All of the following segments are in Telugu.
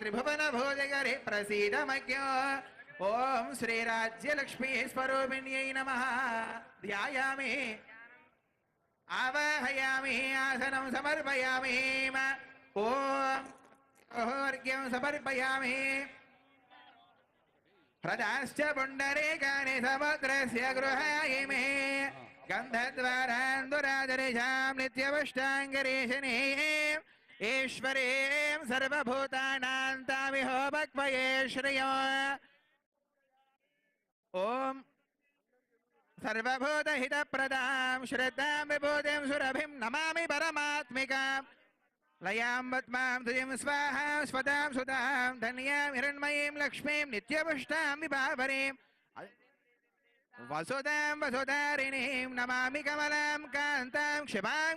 त्रिभुवन भोजगरे प्रसीदमज्ञो लक्ष्मी श्रीराज्यलक्ष्मी नम ध्यामे ध्यायामि आवाहयामि आसनं समर्पयामि ओर्घ्यं समर्पयामि ह्रदाश्च पुण्डरीकानि से गृहाय मे गंधद्वारा गन्धद्वारान्दुरादरिशां नित्यवष्टाङ्गरेशने ईश्वरीं सर्वभूतानां तामिहो भक्वये श्रियो। ॐ सर्वभूतहितप्रदां, श्रद्धां विभूतिं, सुरभिं नमामि परमात्मिकां। लयां पद्मां तुजिं स्वाहां स्वदां सुतां, धन्यां हिरण्मयीं, लक्ष्मीं, नित्यपुष्टां वसुदारिणी नमा वसुधारिणीं, नमामि कमलां, कान्तां, क्षिपां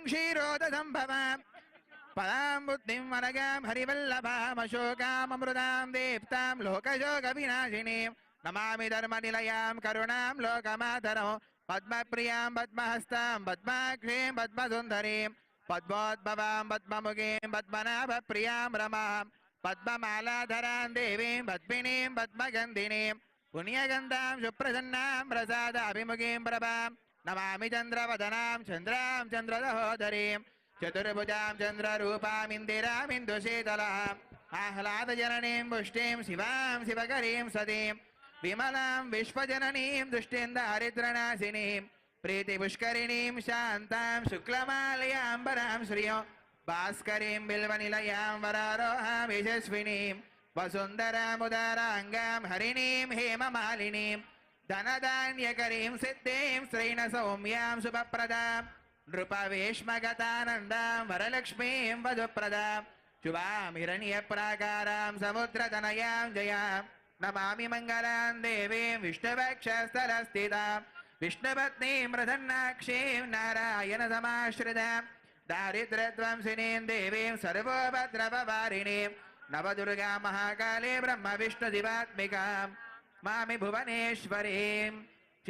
పదాం బుద్ధిం వనగాం హరివల్లభామశోకామృతాం దీప్తాం లోకశోక వినాశినీం నమామి ధర్మ నిలయాం కరుణాం లోకమాతరం. పద్మప్రియాం పద్మహస్తాం పద్మాక్షీం పద్మసుందరీం. పద్మోద్భవాం పద్మముఖీం పద్మనాభ ప్రియాం రమాం. పద్మమాలాధరాం దేవీం పద్మినీం పద్మగంధినీం. పుణ్యగంధాం సుప్రసన్నాం ప్రసాద అభిముఖీం ప్రభాం. నమామి చంద్రవదనాం చంద్రాం చంద్రదహోదరీం. చతుర్భుజాం చంద్రరూపామిందిరామిందుశీతలాం ఆహ్లాదజననీం పుష్టిం శివాం శివకరీం సతీం విమలాం విశ్వజననీం దుష్టిం దారిద్రనాశినీం ప్రీతిపుష్కరిణీం శాంతాం శుక్లమాలయాంబరాం శ్రియం భాస్కరీం బిల్వనిలయాం వరారోహాం యశస్వినీం వసుంధరాముదారాంగాం హరిణీం హేమమాలినీం ధనధాన్యకరీం సిద్ధిం శ్రీణ సౌమ్యాం శుభప్రదాం నృపవేష్మగతానందాం వరలక్ష్మీం వధుప్రదాం. శుభాం హిరణ్యప్రాకారాం సముద్రతనయాం జయాం. నమామి మంగళాం దేవీం విష్ణువక్షస్థలస్థితాం. విష్ణుపత్నీం ప్రసన్నాక్షీం నారాయణ సమాశ్రితాం దారిద్ర్యధ్వంసినీం దేవీం సర్వోభద్రవవారిణీం నవదుర్గా మహాకాళీ బ్రహ్మ విష్ణు దివాత్మికాం మామి భువనేశ్వరీం.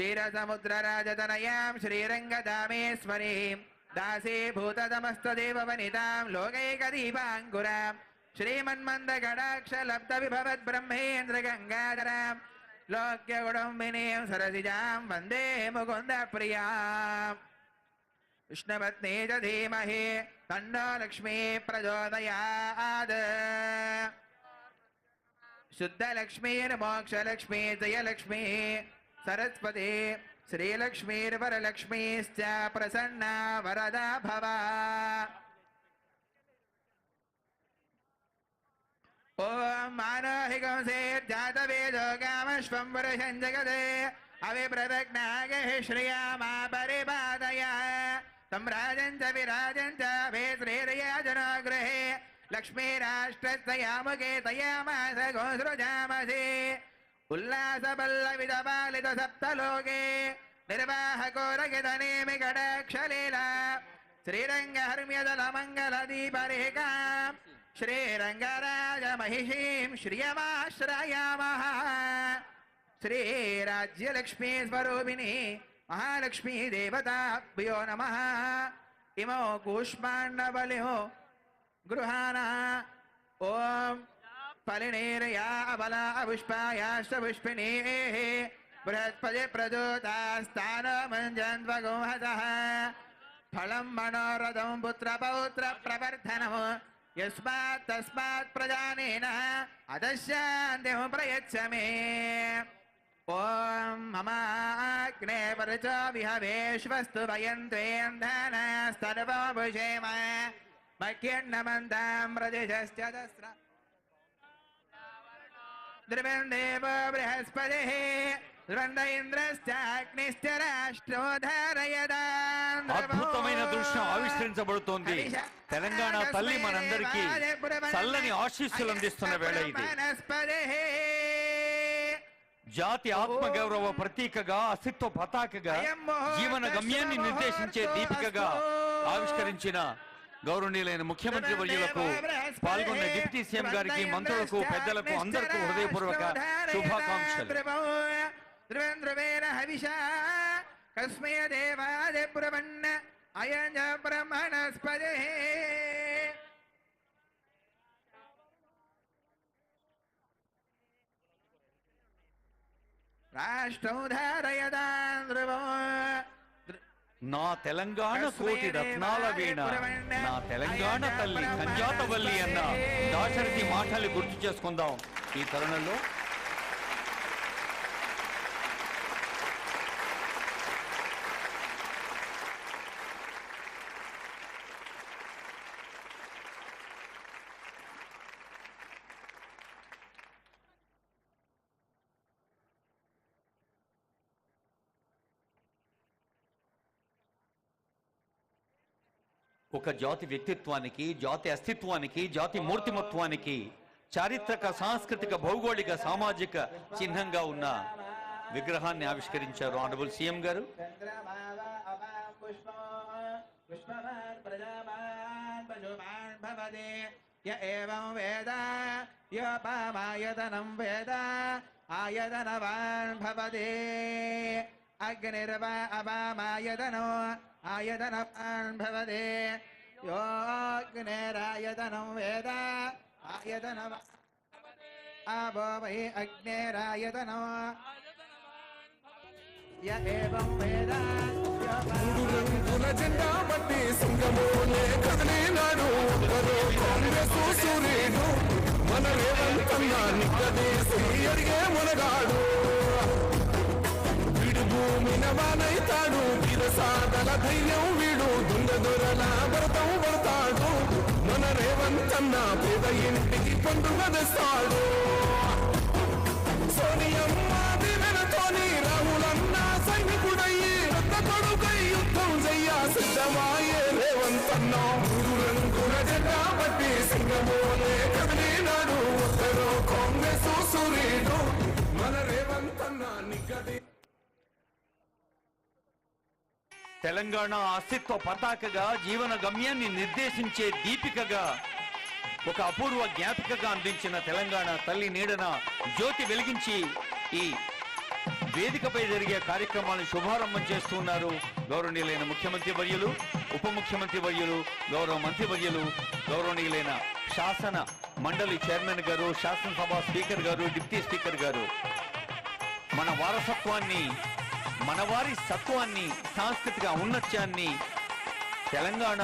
क्षीरसमुद्रराजतनयां श्रीरङ्गदामेश्वरीं दासीभूततमस्तदेववनितां लोकैकदीपाङ्कुरां श्रीमन्मन्दगडाक्षलब्धविभवद्ब्रह्मेन्द्रगङ्गाधरां लोक्यगुडुम्बिनीं सरसिजां वन्दे मुकुन्दप्रियाम् विष्णुपत्नी च धीमहि तन्नो लक्ष्मी प्रचोदयात् शुद्धलक्ष्मीर्मोक्षलक्ष्मी जयलक्ष्मी सरस्वती श्रीलक्ष्मीर्वरलक्ष्मीश्च प्रसन्ना वरदा भव। ओम मानोहिगंसे जातवेदो कामश्वं पुरुषं जगदे अविप्रदग्नागः श्रियामा परिपादय। तं राजन् गृहे लक्ष्मीराष्ट्रस्तयामुखे तयामास गोसृजामसि। उल्लासल्लविदपालिदसप्तलोके निर्वाहकोरक्षलीला श्रीरङ्गहर्म्यदलमङ्गल दीपरेखा श्रीरङ्गराजमहिषीं श्रियमाश्रयामः श्रीराज्यलक्ष्मीस्वरूपिणी महालक्ष्मीदेवताभ्यो नमः किमो कूष्माण्डबलिः गृहाणा। ॐ फलिनेरया अबला अपुष्पायाश्च पुष्पिणीः बृहस्पति प्रदूतास्तानमञ्जन्वगोहतः फलं मनोरथं पुत्रपौत्रप्रवर्धनम्। यस्मात् तस्मात् प्रजानेनः अदस्यान्तिं प्रयच्छ मे ॐ ममाग्ने परचो विहवेश्वस्तु भयन्त्वेन्धनस्तनुपभुषेम मह्यन्नमन्तां प्रदिशश्च दस्र ద్రవందేవ బృహస్పతి ఇంద్రశ్చాగ్నిశ్చ అద్భుతమైన దృశ్యం ఆవిష్కరించబడుతోంది. తెలంగాణ తల్లి మనందరికీ చల్లని ఆశీస్సులు అందిస్తున్న వేళ ఇది. జాతి ఆత్మగౌరవ ప్రతీకగా అస్తిత్వ పతాకగా జీవన గమ్యాన్ని నిర్దేశించే దీపికగా ఆవిష్కరించిన గౌరవనీయులైన मुख्यमंत्री వర్యులకు పాల్గొన్న డిప్యూటీ సీఎం గారికి మంత్రులకు పెద్దలకు అందరికీ హృదయపూర్వక శుభాకాంక్షలు ధ్రువేంద్రువేణ హవిష కస్మయ నా తెలంగాణ కోటి రత్నాల వీణ. నా తెలంగాణ తల్లి సంజాతవల్లి అన్న దాశరథి మాటలు గుర్తు చేసుకుందాం. ఈ తరుణంలో ఒక జాతి వ్యక్తిత్వానికి జాతి అస్తిత్వానికి జాతి మూర్తిమత్వానికి చారిత్రక సాంస్కృతిక భౌగోళిక సామాజిక చిహ్నంగా ఉన్న విగ్రహాన్ని ఆవిష్కరించారు ఆనరబుల్ సీఎం గారు. చంద్రమావ అపా వేద వేద ఆయతనవాన్ అపామాయతనో ఆయతనవాన్ భవతి యోగ్నిరాయతనం వేద ఆయతనవ ఆపో వై అగ్నిరాయతనో య ఏవం వేద జెండా బట్టి సింగమోలే కదిలినాడు ఒక్కరు కాంగ్రెస్ సూర్యుడు మన అడిగే మునగాడు వీడు భూమిన వానైతాడు వీరసాదల ధైర్యం వీడు. దొంగ దొరల భరతం పడతాడు. మన రేవంతన్న పేద ఇంటికి పండుగ తెస్తాడు సోనియమ్మ దివెనతోని రాహులన్న సైనికుడయ్యి పెద్ద కొడుకై యుద్ధం చెయ్య సిద్ధమాయే రేవంతన్న మూడు రంగుల జెండా బట్టి సింగమోలే కదిలినాడు. ఒక్కరో కాంగ్రెస్ సూర్యుడు మన రేవంతన్న నిగ్గది తెలంగాణ అస్తిత్వ పతాకగా జీవన గమ్యాన్ని నిర్దేశించే దీపికగా ఒక అపూర్వ జ్ఞాపికగా అందించిన తెలంగాణ తల్లి నీడన జ్యోతి వెలిగించి ఈ వేదికపై జరిగే కార్యక్రమాలను శుభారంభం చేస్తున్నారు గౌరవనీయులైన ముఖ్యమంత్రి వర్యులు ఉప ముఖ్యమంత్రి వర్యులు గౌరవ మంత్రి వర్యులు గౌరవనీయులైన శాసన మండలి చైర్మన్ గారు శాసనసభ స్పీకర్ గారు డిప్యూటీ స్పీకర్ గారు. మన వారసత్వాన్ని మన వారి సత్వాన్ని సాంస్కృతిక ఔన్నత్యాన్ని తెలంగాణ